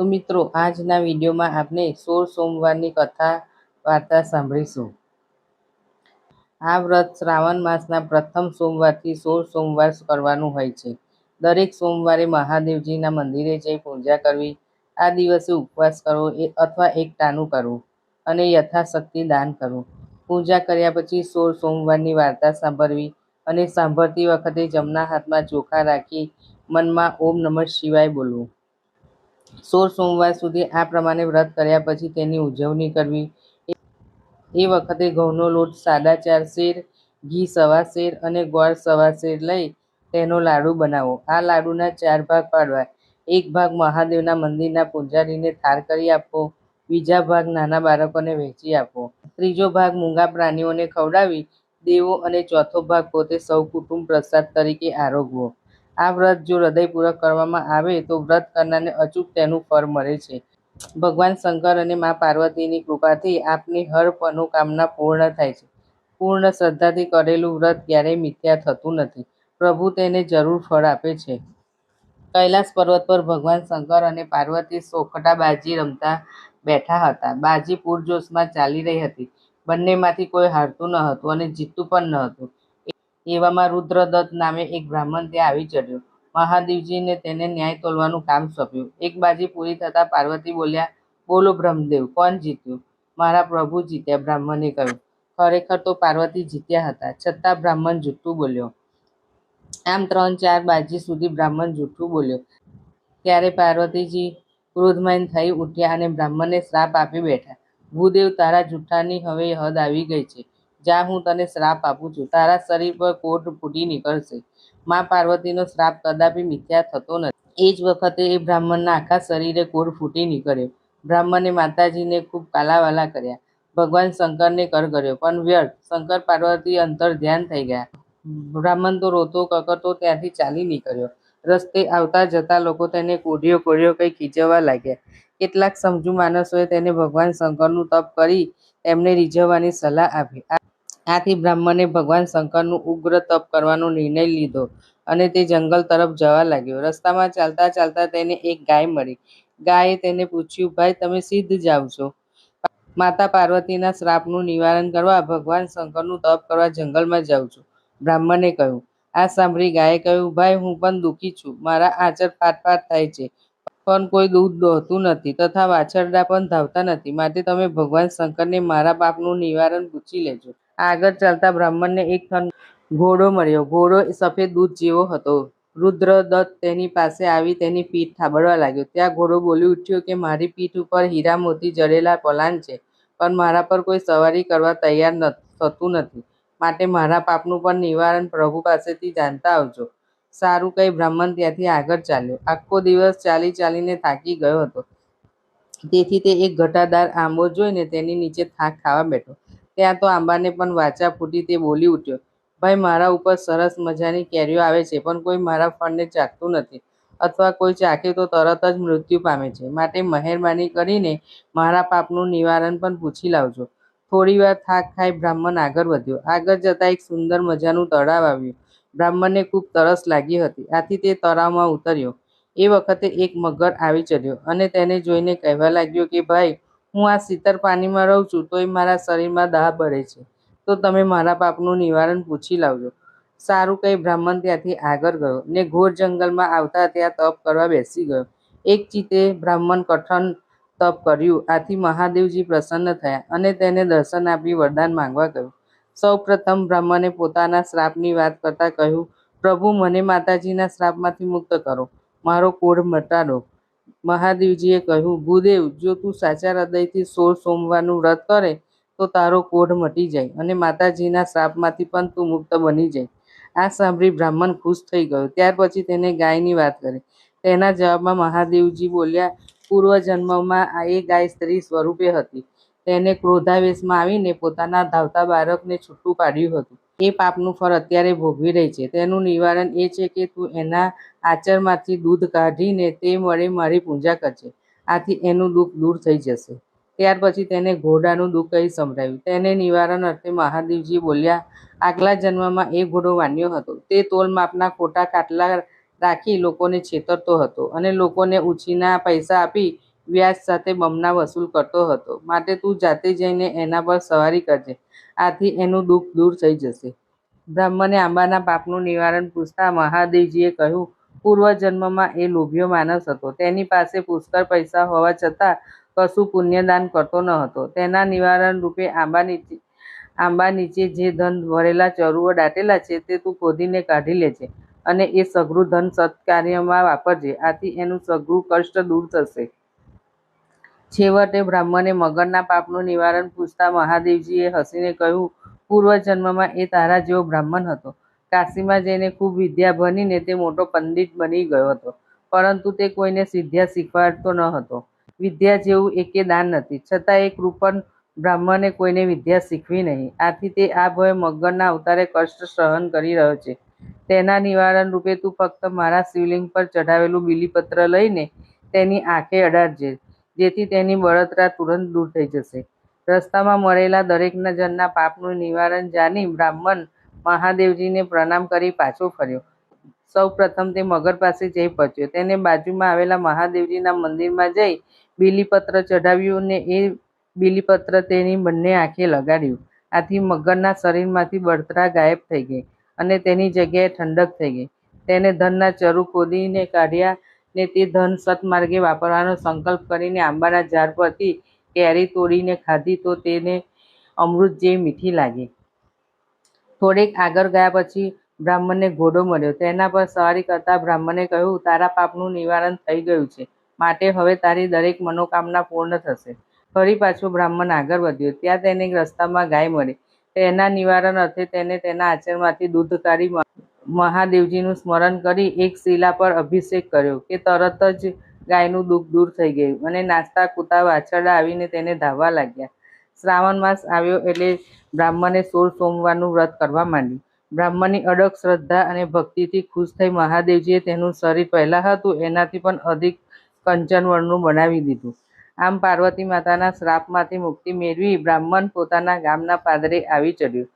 તો મિત્રો, આજના વિડીયોમાં આપણે સોળ સોમવારની કથા વાર્તા સાંભળીશું. આ વ્રત શ્રાવણ માસના પ્રથમ સોમવારથી સોળ સોમવાર કરવાનું હોય છે. દરેક સોમવારે મહાદેવજીના મંદિરે જઈ પૂજા કરવી, આ દિવસે ઉપવાસ કરવો એ અથવા એક ટાણું કરવું અને યથાશક્તિ દાન કરવું. પૂજા કર્યા પછી સોળ સોમવારની વાર્તા સાંભળવી અને સાંભળતી વખતે જમણા હાથમાં ચોખા રાખી મનમાં ઓમ નમઃ શિવાય બોલવું. સોળ સોમવાર સુધી આ પ્રમાણે વ્રત કર્યા પછી તેની ઉજવણી કરવી. એ વખતે ઘઉંનો લોટ સાડા ચાર શેર, ઘી સવા શેર અને ગોળ સવા શેર લઈ તેનો લાડુ બનાવો. આ લાડુના ચાર ભાગ પાડવા. એક ભાગ મહાદેવના મંદિરના પૂજારીને થાર કરી આપવો. બીજા ભાગ નાના બાળકોને વહેંચી આપવો. ત્રીજો ભાગ મૂંગા પ્રાણીઓને ખવડાવી દેવો અને ચોથો ભાગ પોતે સૌ કુટુંબ પ્રસાદ તરીકે આરોગવો. આ વ્રત જો હૃદયપૂર્વક કરવામાં આવે તો વ્રત કરનારને અચૂક તેનું ફળ મળે છે. ભગવાન શંકર અને મા પાર્વતીની કૃપાથી આપની હર મનોકામના પૂર્ણ થાય છે. પૂર્ણ શ્રદ્ધાથી કરેલું વ્રત ક્યારેય મિથ્યા થતું નથી. પ્રભુ તેને જરૂર ફળ આપે છે. કૈલાસ પર્વત પર ભગવાન શંકર અને પાર્વતી સોખટા બાજી રમતા બેઠા હતા. બાજી પૂરજોશમાં ચાલી રહી હતી. બંનેમાંથી કોઈ હારતું ન હતું અને જીતતું પણ ન હતું. એવામાં રુદ્રદત્ત નામે એક બ્રાહ્મણ ત્યાં આવી ચડ્યો. મહાદેવજીને તેને ન્યાય તોલવાનું કામ સોંપ્યું. એક બાજી પૂરી થતાં પાર્વતી બોલ્યા, બોલો બ્રહ્મદેવ, કોણ જીત્યું? મારા પ્રભુ જીત્યા, બ્રાહ્મણે કહ્યું. ખરેખર તો પાર્વતી જીત્યા હતા. છતાં બ્રાહ્મણ જૂઠું બોલ્યો. આમ ત્રણ ચાર બાજી સુધી બ્રાહ્મણ જૂઠું બોલ્યો. ત્યારે પાર્વતીજી ક્રોધમાન થઈ ઉઠ્યા અને બ્રાહ્મણને શ્રાપ આપી બેઠા. ભૂદેવ, તારા જૂઠાની હવે હદ આવી ગઈ છે. જા હું તને શ્રાપ આપું છું. તારા શરીર પર કોટ ફૂટી નીકળશે. મા પાર્વતીનો શ્રાપ કદાપી મિથ્યા થતો નથી. એ જ વખતે એ બ્રાહ્મણના આખા શરીરે કોટ ફૂટી નીકળ્યો. બ્રાહ્મણે માતાજીને ખૂબ કાલાવાલા કર્યા. ભગવાન શંકરને કર કર્યો. પણ વ્યર્થ. શંકર પાર્વતી અંતર ધ્યાન થઈ ગયા. બ્રાહ્મણ તો રોતો કકરતો ત્યાંથી ચાલી નીકળ્યો. રસ્તે આવતા જતા લોકો તેને કોઢિયો કોઢિયો કંઈ ખીજવવા લાગ્યા. કેટલાક સમજુ માણસોએ તેને ભગવાન શંકરનું તપ કરી એમને રીઝવવાની સલાહ આપી. આથી બ્રાહ્મણે ભગવાન શંકરનું ઉગ્ર તપ કરવાનો નિર્ણય લીધો અને તે જંગલ તરફ જવા લાગ્યો. રસ્તામાં ચાલતા ચાલતા તેને એક ગાય મળી. ગાયે તેને પૂછ્યું, ભાઈ, તમે સિદ્ધ જાઓ છો? માતા પાર્વતીના શ્રાપનું નિવારણ કરવા ભગવાન શંકરનું તપ કરવા જંગલમાં જાઉં છું. બ્રાહ્મણે કહ્યું, આ સાંભળી ગાયે કહ્યું, ભાઈ, હું પણ દુઃખી છું. મારા આચર ફાટફાટ ફાટ થાય છે. પણ કોઈ દૂધ દોહતું નથી તથા વાછરડા પણ ધાવતા નથી. માટે તમે ભગવાન શંકરને મારા પાપનું નિવારણ પૂછી લેજો. આગળ ચાલતા બ્રાહ્મણને એક થન ઘોડો મળ્યો. ઘોડો સફેદ દૂધ જેવો હતો. રુદ્રદત્ત તેની પાસે આવી તેની પીઠ થાબડવા લાગ્યો. ત્યાં ઘોડો બોલી ઉઠ્યો કે, મારી પીઠ ઉપર હીરા મોતી જડેલા પલાન છે, પણ મારા પર કોઈ સવારી કરવા તૈયાર થતું નથી. માટે મારા પાપનું પણ નિવારણ પ્રભુ પાસેથી જાણતા આવજો. સારું કઈ બ્રાહ્મણ ત્યાંથી આગળ ચાલ્યો. આખો દિવસ ચાલી ચાલીને થાકી ગયો હતો. તેથી તે એક ઘટાદાર આંબો જોઈને તેની નીચે થાક ખાવા બેઠો. ત્યાં તો આંબાને પણ વાચા ફૂટી તે બોલી ઉઠ્યો. ભાઈ, મારા ઉપર સરસ મજાની કેરીઓ આવે છે, પણ કોઈ મારા ફળને ચાખતું નથી. અથવા કોઈ ચાખે તો તરત જ મૃત્યુ પામે છે. માટે મહેરબાની કરીને મારા પાપનું નિવારણ પણ પૂછી લાવજો. થોડીવાર થાક ખાઈ બ્રાહ્મણ આગળ વધ્યો. આગળ જતાં એક સુંદર મજાનું તળાવ આવ્યું. બ્રાહ્મણને ખૂબ તરસ લાગી હતી. આથી તે તળાવમાં ઉતર્યો. એ વખતે એક મગર આવી ચડ્યો અને તેને જોઈને કહેવા લાગ્યો કે, ભાઈ હું આ શીતળ પાણીમાં રહું છું તોય મારા શરીરમાં દાહ બળે છે. તો તમે મારા પાપનું નિવારણ પૂછી લાવજો. સારું કહી બ્રાહ્મણ ત્યાંથી આગળ ગયો ને ઘોર જંગલમાં આવતા ત્યાં તપ કરવા બેસી ગયો. એક ચિત્તે બ્રાહ્મણ કઠણ તપ કર્યું. આથી મહાદેવજી પ્રસન્ન થયા અને તેને દર્શન આપી વરદાન માંગવા કહ્યું સૌ પ્રથમ બ્રાહ્મણે પોતાના શ્રાપની વાત કરતા કહ્યું, પ્રભુ, મને માતાજીના શ્રાપમાંથી મુક્ત કરો. મારો કોઢ મટાડો. મહાદેવજીએ કહ્યું, ભૂદેવ, જો તું સાચા હૃદયથી સોળ સોમવારનું વ્રત કરે, તો તારો કોઢ મટી જાય અને માતાજીના શ્રાપમાંથી પણ તું મુક્ત બની જાય. આ સાંભળી બ્રાહ્મણ ખુશ થઈ ગયો. ત્યાર પછી તેને ગાયની વાત કરી. તેના જવાબમાં મહાદેવજી બોલ્યા, પૂર્વજન્મમાં આ એ ગાય સ્ત્રી સ્વરૂપે હતી. તેને ક્રોધાવેશમાં આવીને પોતાના ધાવતા બાળકને છૂટું પાડ્યું હતું. એ પાપનું ફળ અત્યારે ભોગવી રહી છે. તેનું નિવારણ એ છે કે તું એના આચરમાંથી દૂધ કાઢીને તે મળે મારી પૂજા કરજે. આથી એનું દુઃખ દૂર થઈ જશે. ત્યાર પછી તેને ઘોડાનું દુઃખ કહી સંભળાવ્યું તેને નિવારણ અર્થે મહાદેવજી બોલ્યા, આગલા જન્મમાં એ ઘોડો વાન્યો હતો. તે તોલ માપના ખોટા કાટલા રાખી લોકોને છેતરતો હતો અને લોકોને ઉછીના પૈસા આપી વ્યાજ સાથે બમણા વસૂલ કરતો હતો. માટે તું જાતે જઈને એના પર સવારી કરજે. આથી એનું દુઃખ દૂર થઈ જશે. બ્રાહ્મણે આંબાના પાપનું નિવારણ પૂછતા મહાદેવજીએ કહ્યું, પૂર્વજન્મમાં એ લોભ્યો માણસ હતો. તેની પાસે પુષ્કળ પૈસા હોવા છતાં કશું પુણ્યદાન કરતો ન હતો. તેના નિવારણ રૂપે આંબા નીચે આંબા નીચે જે ધન ભરેલા ચરુઓ દાટેલા છે તે તું ખોદીને કાઢી લેજે અને એ સઘળું ધન સત્કાર્યમાં વાપરજે. આથી એનું સઘળું કષ્ટ દૂર થશે. છેવટે બ્રાહ્મણે મગરના પાપનું નિવારણ પૂછતા મહાદેવજીએ હસીને કહ્યું, પૂર્વજન્મમાં એ તારા જેવો બ્રાહ્મણ હતો. કાશીમાં જઈને ખૂબ વિદ્યા ભણીને તે મોટો પંડિત બની ગયો હતો. પરંતુ તે કોઈને સિદ્ધ્યા શીખવાડતો ન હતો. વિદ્યા જેવું એકે દાન નથી. છતાં એ કૃપણ બ્રાહ્મણે કોઈને વિદ્યા શીખવી નહીં. આથી તે આ ભય મગરના અવતારે કષ્ટ સહન કરી રહ્યો છે. તેના નિવારણ રૂપે તું ફક્ત મારા શિવલિંગ પર ચઢાવેલું બિલીપત્ર લઈને તેની આંખે અડાડજે. જેથી તેની બળતરા તુરંત દૂર થઈ જશે. રસ્તામાં મળેલા દરેકના જણના પાપનું નિવારણ જાણી બ્રાહ્મણ મહાદેવજીને પ્રણામ કરી પાછો ફર્યો. સૌ પ્રથમ તે મગર પાસે જઈ પહોંચ્યો. તેને બાજુમાં આવેલા મહાદેવજીના મંદિરમાં જઈ બીલીપત્ર ચઢાવ્યું ને એ બીલીપત્ર તેની બંને આંખે લગાડ્યું. આથી મગરના શરીરમાંથી બળતરા ગાયબ થઈ ગઈ અને તેની જગ્યાએ ઠંડક થઈ ગઈ. તેને ધનના ચરુ ખોદીને કાઢ્યા ને તે ધન સત્માર્ગે વાપરવાનો સંકલ્પ કરીને આંબાના ઝાડ પરથી કેરી તોડીને ખાધી તો તેને અમૃત જેવી મીઠી લાગી. થોડેક આગળ ગયા પછી બ્રાહ્મણને ઘોડો મળ્યો. તેના પર સવારી કરતા બ્રાહ્મણે કહ્યું, તારા પાપનું નિવારણ થઈ ગયું છે. માટે હવે તારી દરેક મનોકામના પૂર્ણ થશે. ફરી પાછો બ્રાહ્મણ આગળ વધ્યો. ત્યાં તેને રસ્તામાં ગાય મળી. તેના નિવારણ અર્થે તેને તેના આચરણમાંથી દૂધ કાઢી મહાદેવજીનું સ્મરણ કરી એક શિલા પર અભિષેક કર્યો કે તરત જ ગાયનું દુઃખ દૂર થઈ ગયું. અને નાસ્તા કૂતા વાછરડા આવીને તેને ધાવવા લાગ્યા. શ્રાવણ માસ આવ્યો એટલે બ્રાહ્મણે સોળ સોમવારનું વ્રત કરવા માંડ્યું. બ્રાહ્મણની અડગ શ્રદ્ધા અને ભક્તિથી ખુશ થઈ મહાદેવજીએ તેનું શરીર પહેલાં હતું, એનાથી પણ અધિક કંચનવર્ણનું બનાવી દીધું. આમ પાર્વતી માતાના શ્રાપમાંથી મુક્તિ મેળવી બ્રાહ્મણ પોતાના ગામના પાદરે આવી ચડ્યો.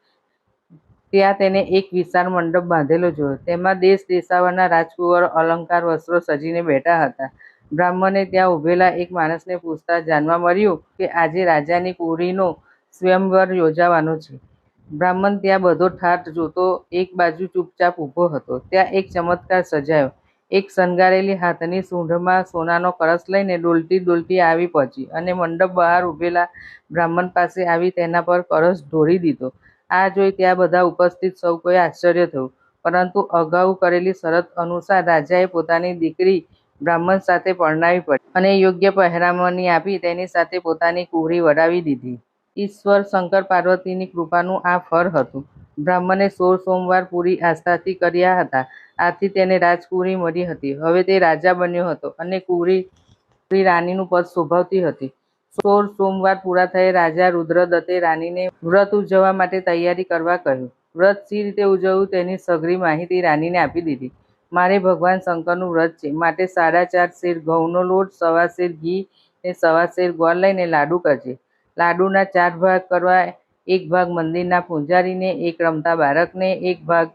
ત્યાં તેને એક વિશાળ મંડપ બાંધેલો જોયો. તેમાં દેશ દેશાવરના રાજકુંવરો, અલંકાર, વસ્ત્રો સજીને બેઠા હતા. બ્રાહ્મણે ત્યાં ઊભેલા એક માણસને પૂછતા જાણવા મળ્યું કે આજે રાજાની કુંવરીનો સ્વયંવર યોજાવાનો છે. બ્રાહ્મણ ત્યાં બધો ઠાઠ જોતો એક બાજુ ચૂપચાપ ઊભો હતો. ત્યાં એક ચમત્કાર સજાયો એક શણગારેલી હાથની સૂંઢમાં સોનાનો કળશ લઈને ડોલતી ડોલતી આવી પહોંચી અને મંડપ બહાર ઊભેલા બ્રાહ્મણ પાસે આવી તેના પર કળશ ઢોળી દીધો. આ જોઈ ત્યાં બધા ઉપસ્થિત સૌ કોઈ આશ્ચર્ય થયું. પરંતુ અગાઉ કરેલી શરત અનુસાર રાજાએ પોતાની દીકરી બ્રાહ્મણ સાથે પરણાવી પડી અને યોગ્ય પહેરામણી આપી તેની સાથે પોતાની કુહરી વડાવી દીધી. ઈશ્વર શંકર પાર્વતીની કૃપાનું આ ફળ હતું. બ્રાહ્મણે સોળ સોમવાર પૂરી આસ્થાથી કર્યા હતા. આથી તેને રાજકુહરી મળી હતી. હવે તે રાજા બન્યો હતો અને કુહરી રાણીનું પદ શોભાવતી હતી. સોળ સોમવાર પૂરા થયે રાજા રુદ્રદત્તે રાણીને વ્રત ઉજવવા માટે તૈયારી કરવા કહ્યું. વ્રત સી રીતે ઉજવવું તેની સઘળી માહિતી રાણીને આપી દીધી. મારે ભગવાન શંકરનું વ્રત છે. માટે સાડા ચાર શેર ઘઉંનો લોટ, સવા શેર ઘી ને સવા શેર ગોળ લઈને લાડુ કરજે. લાડુના ચાર ભાગ કરવા એક ભાગ મંદિરના પૂજારીને, એક રમતા બાળકને, એક ભાગ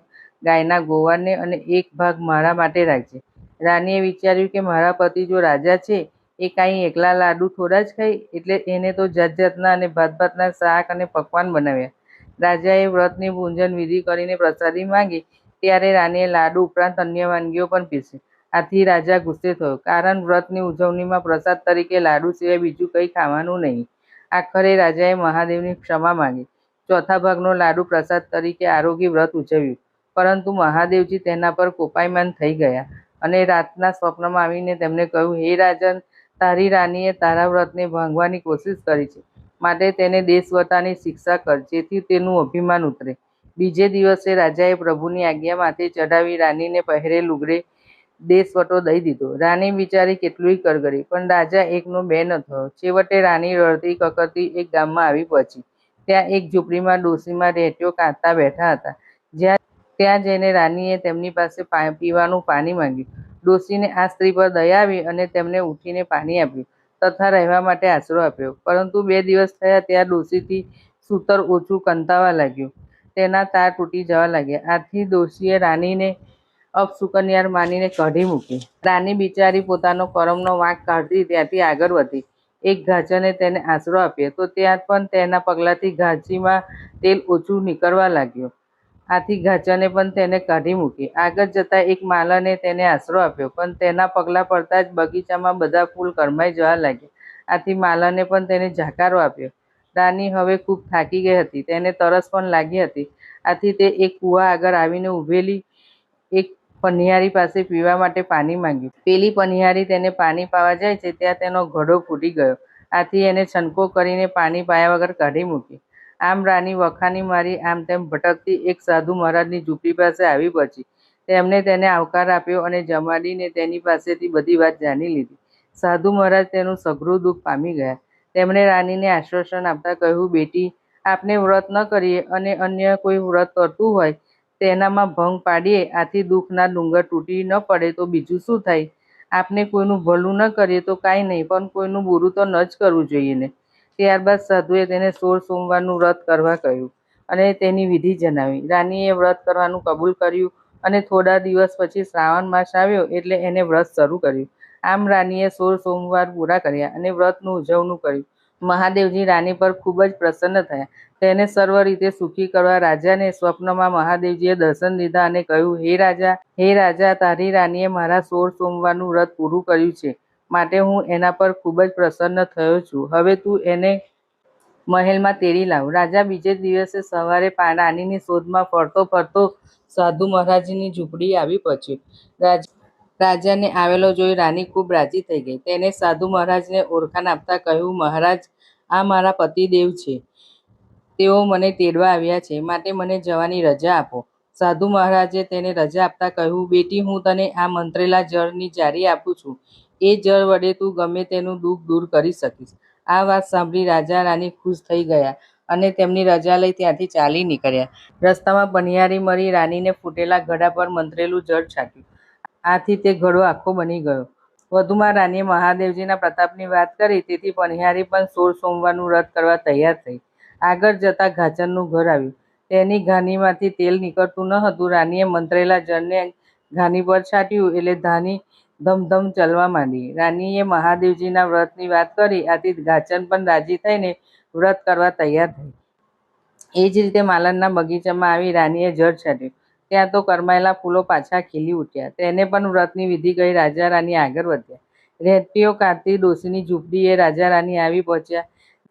ગાયના ગોવાને અને એક ભાગ મારા માટે રાખજે. રાણીએ વિચાર્યું કે મારા પતિ જો રાજા છે એ કાંઈ એકલા લાડુ થોડા જ ખાઈ, એટલે એને તો જાત જાતના અને ભાત ભાતના શાક અને પકવાન બનાવ્યા. રાજાએ વ્રતની ભૂંજન વિધિ કરીને પ્રસાદી માંગી, ત્યારે રાણીએ લાડુ ઉપરાંત અન્ય વાનગીઓ પણ પીરસી. આથી રાજા ગુસ્સે થયો, કારણ વ્રતની ઉજવણીમાં પ્રસાદ તરીકે લાડુ સિવાય બીજું કંઈ ખાવાનું નહીં. આખરે રાજાએ મહાદેવની ક્ષમા માંગી. ચોથા ભાગનો લાડુ પ્રસાદ તરીકે આરોગી વ્રત ઉજવ્યું, પરંતુ મહાદેવજી તેના પર કોપાયમાન થઈ ગયા અને રાતના સ્વપ્નમાં આવીને તેમણે કહ્યું, હે રાજન તારી રાણીએ તારા વ્રતને ભાંગવાની કોશિશ કરી છે. માટે તેને દેશવતાની શિક્ષા કર, જેથી તેનું અભિમાન ઉતરે. બીજે દિવસે રાજાએ પ્રભુની આજ્ઞા માથે ચઢાવી રાણીને પહેરે લુગડે દેશવટો દઈ દીધો. રાણી બિચારી કેટલુંય કરગરી પણ રાજા એકનો બે ન થયો. છેવટે રાણી રડતી કકરતી એક ગામમાં આવી પહોંચી. ત્યાં એક ઝૂંપડીમાં ડોશીમાં રેંટિયો કાંતા બેઠા હતા. જ્યાં, ત્યાં જઈને રાણીએ તેમની પાસે પીવાનું પાણી માંગ્યું. ડોશીને આ સ્ત્રી પર દયા આવી અને તેમને ઉઠીને પાણી આપ્યું તથા રહેવા માટે આશરો આપ્યો. પરંતુ બે દિવસ થયા ત્યાં ડોશીથી સૂતર ઓછું કંતાવા લાગ્યું. તેના તાર તૂટી જવા લાગ્યા. આથી ડોશીએ રાનીને અપસુકન્યાર માનીને કાઢી મૂકી. રાની બિચારી પોતાનો કરમનો વાંક કાઢતી ત્યાંથી આગળ વધી. એક ઘાચને તેને આશરો આપ્યો. તો ત્યાં પણ તેના પગલાંથી ઘાચીમાં તેલ ઓછું નીકળવા લાગ્યું. આથી ઘાંચરને પણ તેને કાઢી મૂકી. આગળ જતાં એક માલને તેને આશરો આપ્યો, પણ તેના પગલાં પડતાં જ બગીચામાં બધા ફૂલ કરમાઈ જવા લાગ્યા. આથી માલને પણ તેને જાકારો આપ્યો. રાની, હવે ખૂબ થાકી ગઈ હતી, તેને તરસ પણ લાગી હતી. આથી તે એક કૂવા આગળ આવીને ઊભેલી એક પનિહારી પાસે પીવા માટે પાણી માંગ્યું. પેલી પનિહારી તેને પાણી પાવા જાય છે, ત્યાં તેનો ઘડો ફૂટી ગયો. આથી એને છનકો કરીને પાણી પાયા વગર કાઢી મૂકી. આમ રાની વખાણી મારી આમ તેમ ભટકતી એક સાધુ મહારાજની ઝૂંપડી પાસે આવી પહોંચી. તેમણે તેને આવકાર આપ્યો અને જમાડીને તેની પાસેથી બધી વાત જાણી લીધી. સાધુ મહારાજ તેનું સઘરું દુઃખ પામી ગયા. તેમણે રાનીને આશ્વાસન આપતા કહ્યું, બેટી, આપને વ્રત ન કરીએ અને અન્ય કોઈ વ્રત કરતું હોય, તેનામાં ભંગ પાડીએ, આથી દુઃખના ડુંગર તૂટી ન પડે તો બીજું શું થાય? આપને કોઈનું ભલું ન કરીએ તો કાંઈ નહીં, પણ કોઈનું બુરું તો ન જ કરવું જોઈએ ને. ત્યારબાદ સાધુએ તેને સોળ સોમવારનું વ્રત કરવા કહ્યું અને તેની વિધિ જણાવી. રાનીએ વ્રત કરવાનું કબૂલ કર્યું અને થોડા દિવસ પછી શ્રાવણ માસ આવ્યો એટલે એને વ્રત શરૂ કર્યું. આમ રાનીએ સોળ સોમવાર પૂરા કર્યા અને વ્રતનું ઉજવણું કર્યું. મહાદેવજી રાની પર ખૂબ જ પ્રસન્ન થયા. તેને સર્વ રીતે સુખી કરવા રાજાને સ્વપ્નમાં મહાદેવજીએ દર્શન લીધા અને કહ્યું, હે રાજા હે રાજા, તારી રાનીએ મારા સોળ સોમવારનું વ્રત પૂરું કર્યું છે. માટે હું એના પર ખૂબ જ પ્રસન્ન થયો છું. હવે તું એને મહેલમાં તેડી લાવ. રાજા બીજે દિવસે સવારે રાનીની શોધમાં ફરતો ફરતો સાધુ મહારાજની ઝૂંપડી આવી પહોંચ્યો રાજાને આવેલો જોઈ રાની ખૂબ રાજી થઈ ગઈ. તેને સાધુ મહારાજને ઓળખાણ આપતા કહ્યું, મહારાજ, આ મારા પતિદેવ છે. તેઓ મને તેડવા આવ્યા છે. માટે મને જવાની રજા આપો. સાધુ મહારાજે તેને રજા આપતા કહ્યું, બેટી, હું તને આ મંત્રેલા જળની જારી આપું છું. એ જળ વડે તું ગમે તેનું દુઃખ દૂર કરી શકીશ. આ વાત સાંભળી રાજા રાની ખુશ થઈ ગયા અને તેમની રજા લઈ ત્યાંથી ચાલી નીકળ્યા. રસ્તામાં બનિયારી મળી રાનીને ફૂટેલા ઘડા પર મંત્રેલું જળ છાંટ્યું. આથી તે ઘડો આખો બની ગયો. વધુમાં રાનીએ મહાદેવજીના પ્રતાપની વાત કરી, તેથી પનિહારી પણ સોળ સોમવારનું વ્રત કરવા તૈયાર થઈ. આગળ જતાં ઘાચરનું ઘર આવ્યું. તેની ઘાનીમાંથી તેલ નીકળતું ન હતું. રાનીએ મંત્રેલા જળને ઘાની પર છાંટ્યું એટલે ધાની ધમધમ ચલવા માંડી. રાનીએ મહાદેવજીના વ્રતની વાત કરી. આથી ગાચન પણ રાજી થઈને વ્રત કરવા તૈયાર થઈ. એ જ રીતે માલણના બગીચામાં આવી રાનીએ જળ છાંટ્યું. ત્યાં તો કરમાયેલા ફૂલો પાછા ખીલી ઉઠ્યા. તેને પણ વ્રતની વિધિ ગઈ રાજા રાની આગળ વધ્યા. રહેતીઓ કાઢતી ડોસીની ઝૂંપડીએ રાજા રાની આવી પહોંચ્યા.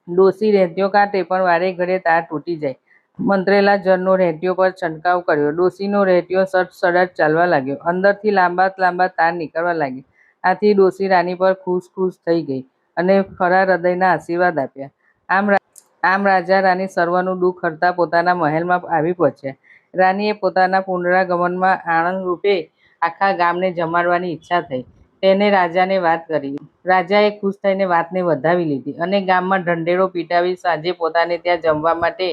ડોસી રહેતીઓ કાઢે પણ વારે ઘડે તાર તૂટી જાય. મંત્રેલા જળનો રેટીઓ પર છંટકાવ કર્યો. ડોશીનો રેટીઓ સડસડાટ ચાલવા લાગ્યો. અંદરથી લાંબા લાંબા તાર નીકળવા લાગ્યા. આથી ડોશી રાની પર ખુશ ખુશ થઈ ગઈ અને ખરા હૃદયના આશીર્વાદ આપ્યા. આમ આમ રાજા રાની સર્વનું દુઃખ હરતા પોતાના મહેલમાં આવી પહોંચ્યા. રાનીએ પોતાના પુનરાગમનમાં આનંદ રૂપે આખા ગામને જમાડવાની ઈચ્છા થઈ. તેને રાજાને વાત કરી. રાજાએ ખુશ થઈને વાતને વધાવી લીધી અને ગામમાં ઢંઢેરો પીટાવી સાંજે પોતાને ત્યાં જમવા માટે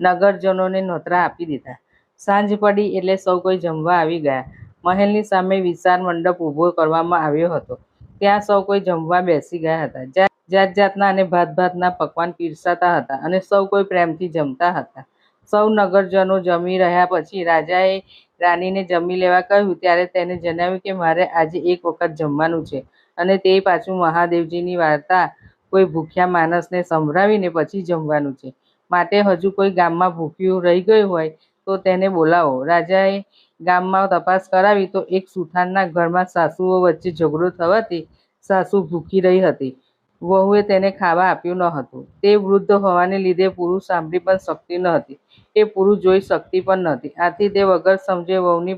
નગરજનોને નોતરા આપી દીધા. સાંજ પડી એટલે સૌ કોઈ જમવા આવી ગયા. મહેલની સામે વિશાળ મંડપ ઊભો કરવામાં આવ્યો હતો. ત્યાં સૌ કોઈ જમવા બેસી ગયા હતા. જાત જાતના અને ભાત ભાતના પકવાન પીરસાતા હતા અને સૌ કોઈ પ્રેમથી જમતા હતા. સૌ નગરજનો જમી રહ્યા પછી રાજાએ રાણીને જમી લેવા કહ્યું, ત્યારે તેને જણાવ્યું કે મારે આજે એક વખત જમવાનું છે અને તે પાછું મહાદેવજીની વાર્તા કોઈ ભૂખ્યા માણસને સંભળાવીને પછી જમવાનું છે. માટે હજુ કોઈ ગામમાં ભૂખ્યું રહી ગયું હોય તો તેને બોલાવો. રાજાએ ગામમાં તપાસ કરાવી તો એક સુથારના ઘરમાં સાસુઓ વચ્ચે ઝઘડો થવાથી સાસુ ભૂખી રહી હતી. વહુએ તેને ખાવા આપ્યું ન હતું તે વૃદ્ધ હોવાને લીધે પુરુષ સાંભળી પણ શકતી ન હતી એ પુરુષ જોઈ શકતી પણ નહોતી. આથી તે વગર સમજે વહુની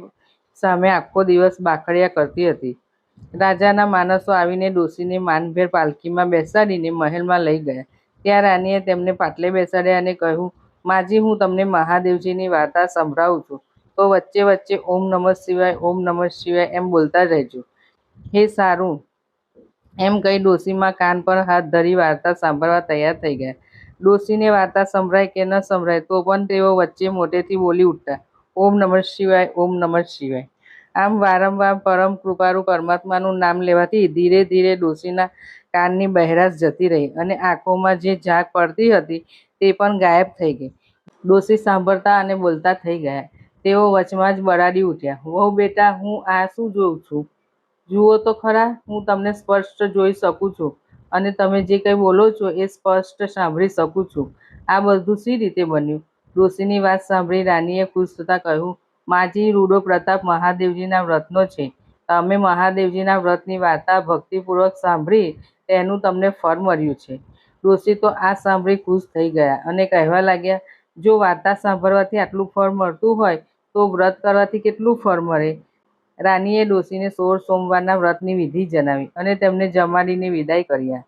સામે આખો દિવસ બાખડિયા કરતી હતી. રાજાના માણસો આવીને ડોસીને માનભેર પાલખીમાં બેસાડીને મહેલમાં લઈ ગયા. ત્યાં રાનીએ તેમને પાટલે બેસાડ્યા અને કહ્યું, માજી, હું તમને મહાદેવજીની વાર્તા સંભળાવું છું. તો વચ્ચે વચ્ચે ઓમ નમઃ શિવાય, ઓમ નમઃ શિવાય એમ બોલતા રહેજો. હે સારું એમ કહી ડોશીમાં કાન પર હાથ ધરી વાર્તા સાંભળવા તૈયાર થઈ ગયા. ડોશીને વાર્તા સંભળાય કે ન સંભળાય તો પણ તેઓ વચ્ચે મોટેથી બોલી ઉઠતા, ઓમ નમઃ શિવાય, ઓમ નમઃ શિવાય. આમ વારંવાર પરમ કૃપારૂ પરમાત્માનું નામ લેવાથી ધીરે ધીરે ડોશીના કાનની બહેરાશ જતી રહી અને આંખોમાં જે ઝાંક પડતી હતી તે પણ ગાયબ થઈ ગઈ. ડોશી સાંભળતા અને બોલતા થઈ ગયા. તેઓ વચમાં જ બળાડી ઉઠ્યા, વહુ બેટા, હું આ શું જોઉં છું? જુઓ તો ખરા, હું તમને સ્પષ્ટ જોઈ શકું છું અને તમે જે કંઈ બોલો છો એ સ્પષ્ટ સાંભળી શકું છું. આ બધું સી રીતે બન્યું? ડોશીની વાત સાંભળી રાનીએ ખુશ થતાં કહ્યું, માજી રૂડો પ્રતાપ મહાદેવજીના વ્રતનો છે. તમે મહાદેવજીના વ્રતની વાર્તા ભક્તિપૂર્વક સાંભળી તેનું તમને ફળ મળ્યું છે. ડોશી તો આ સાંભળી ખુશ થઈ ગયા અને કહેવા લાગ્યા, જો વાર્તા સાંભળવાથી આટલું ફળ મળતું હોય, તો વ્રત કરવાથી કેટલું ફળ મળે? રાનીએ ડોશીને સોળ સોમવારના વ્રતની વિધિ જણાવી અને તેમને જમાડીને વિદાય કર્યા.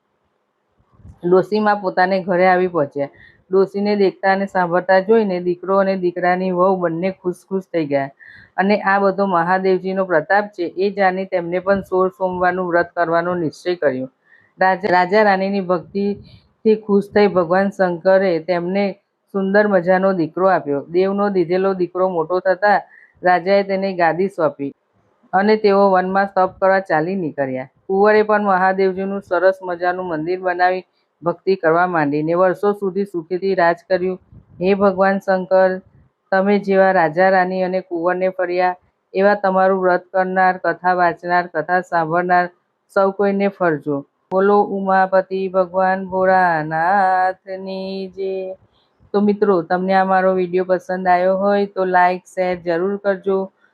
ડોશીમાં પોતાને ઘરે આવી પહોંચ્યા. ડોશીને દેખતા અને સાંભળતા જોઈને દીકરો અને દીકરાની વહુ બંને ખુશ ખુશ થઈ ગયા અને આ બધો મહાદેવજીનો પ્રતાપ છે એ જાણી તેમને પણ સોળ સોમવારનું વ્રત કરવાનો નિશ્ચય કર્યો. રાજા રાજા રાણીની ભક્તિથી ખુશ થઈ ભગવાન શંકરે તેમને સુંદર મજાનો દીકરો આપ્યો. દેવનો દીધેલો દીકરો મોટો થતાં રાજાએ તેને ગાદી સોંપી. અને તેઓ વનમાં તપ કરવા ચાલી નીકળ્યા. કુંવરે પણ મહાદેવજીનું સરસ મજાનું મંદિર બનાવી ભક્તિ કરવા માંડી ને વર્ષો સુધી સુખીથી રાજ કર્યું. હે ભગવાન શંકર, તમે જેવા રાજા, રાની અને કુંવરને ફર્યા, એવા તમારું વ્રત કરનાર, કથા વાંચનાર, કથા સાંભળનાર સૌ કોઈને ફરજો. બોલો ઉમાપતિ ભગવાન ભોળાનાથની જે. તો મિત્રો, તમને આ મારો વીડિયો પસંદ આવ્યો હોય તો લાઈક, શેર જરૂર કરજો.